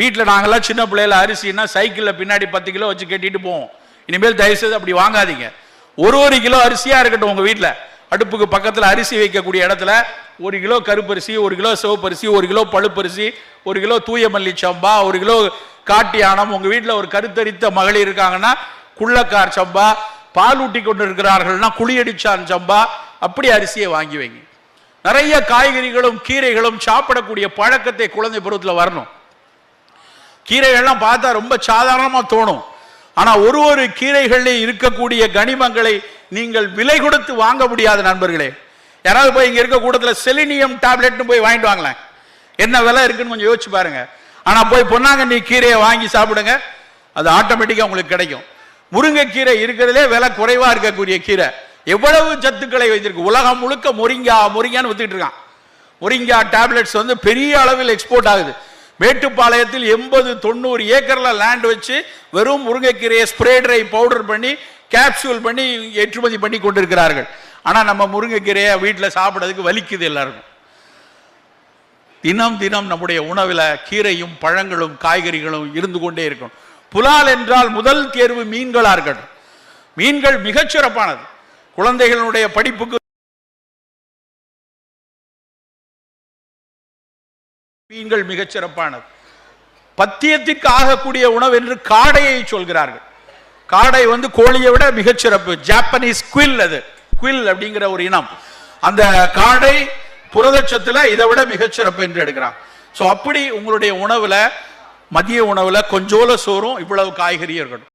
வீட்டில் நாங்கெல்லாம் சின்ன பிள்ளையில அரிசின்னா சைக்கிளில் பின்னாடி பத்து கிலோ வச்சு கட்டிட்டு போவோம். இனிமேல் தயவுசெய்து அப்படி வாங்காதீங்க. ஒரு ஒரு கிலோ அரிசியாக இருக்கட்டும் உங்கள் வீட்டில் அடுப்புக்கு பக்கத்தில் அரிசி வைக்கக்கூடிய இடத்துல ஒரு கிலோ கருப்பரிசி ஒரு கிலோ சிவப்பரிசி ஒரு கிலோ பழுப்பரிசி ஒரு கிலோ தூய மல்லி சம்பா ஒரு கிலோ காட்டு யானம். உங்கள் வீட்டில் ஒரு கருத்தரித்த மகளிர் இருக்காங்கன்னா குள்ளக்கார் சம்பா பால் ஊட்டி கொண்டு இருக்கிறார்கள்னா குழியடிச்சான் சம்பா அப்படி அரிசியை வாங்கி வைங்க. நிறைய காய்கறிகளும் கீரைகளும் சாப்பிடக்கூடிய பழக்கத்தை குழந்தை பருவத்தில் வரணும். கீரைகள்லாம் பார்த்தா ரொம்ப சாதாரணமாக தோணும். ஆனால் ஒரு ஒரு கீரைகளில் இருக்கக்கூடிய கனிமங்களை நீங்கள் விலை கொடுத்து வாங்க முடியாத நண்பர்களே. யாராவது போய் இங்கே இருக்க கூட்டத்தில் செலினியம் டேப்லெட்னு போய் வாங்கிட்டு வாங்களேன். என்ன விலை இருக்குன்னு கொஞ்சம் யோசிச்சு பாருங்க. ஆனால் போய் பொன்னாங்கண்ணி கீரையை வாங்கி சாப்பிடுங்க. அது ஆட்டோமேட்டிக்காக உங்களுக்கு கிடைக்கும். முருங்கைக்கீரை இருக்கிறதுலே விலை குறைவாக இருக்கக்கூடிய கீரை. எவ்வளவு சத்துக்களை வைத்திருக்கு? உலகம் முழுக்க முருங்கா முருங்கான்னு வித்துட்டு இருக்கான். முருங்கா டேப்லெட்ஸ் வந்து பெரிய அளவில் எக்ஸ்போர்ட் ஆகுது. மேட்டுப்பாளையத்தில் எண்பது தொண்ணூறு ஏக்கர்ல லேண்ட் வச்சு வெறும் முருங்கைக்கீரையை ஸ்ப்ரே ட்ரை பவுடர் பண்ணி கேப்சூல் பண்ணி ஏற்றுமதி பண்ணி கொண்டிருக்கிறார்கள். ஆனா நம்ம முருங்கைக்கீரையை வீட்டில் சாப்பிட்றதுக்கு வலிக்குது எல்லாருக்கும். தினம் தினம் நம்முடைய உணவில் கீரையும் பழங்களும் காய்கறிகளும் இருந்து கொண்டே இருக்கும். புலால் என்றால் முதல் தேர்வு மீன்களாக இருக்கட்டும். மீன்கள் மிகச்சிறப்பானது. குழந்தைகளுடைய படிப்புக்கு மீன்கள் மிகச் சிறப்பானது பத்தியத்திற்கு ஆகக்கூடிய உணவு என்று காடையை சொல்கிறார்கள். காடை வந்து கோழியை விட மிகச் சிறப்பு ஜாப்பனீஸ் குவில் அது. குவில் அப்படிங்கிற ஒரு இனம். அந்த காடை புரதச்சத்துல இதை விட மிகச் சிறப்பு என்று எடுக்கிறான். சோ அப்படி உங்களுடைய உணவுல மதிய உணவுல கொஞ்சோல சோறும் இவ்வளவு காய்கறியும் இருக்கட்டும்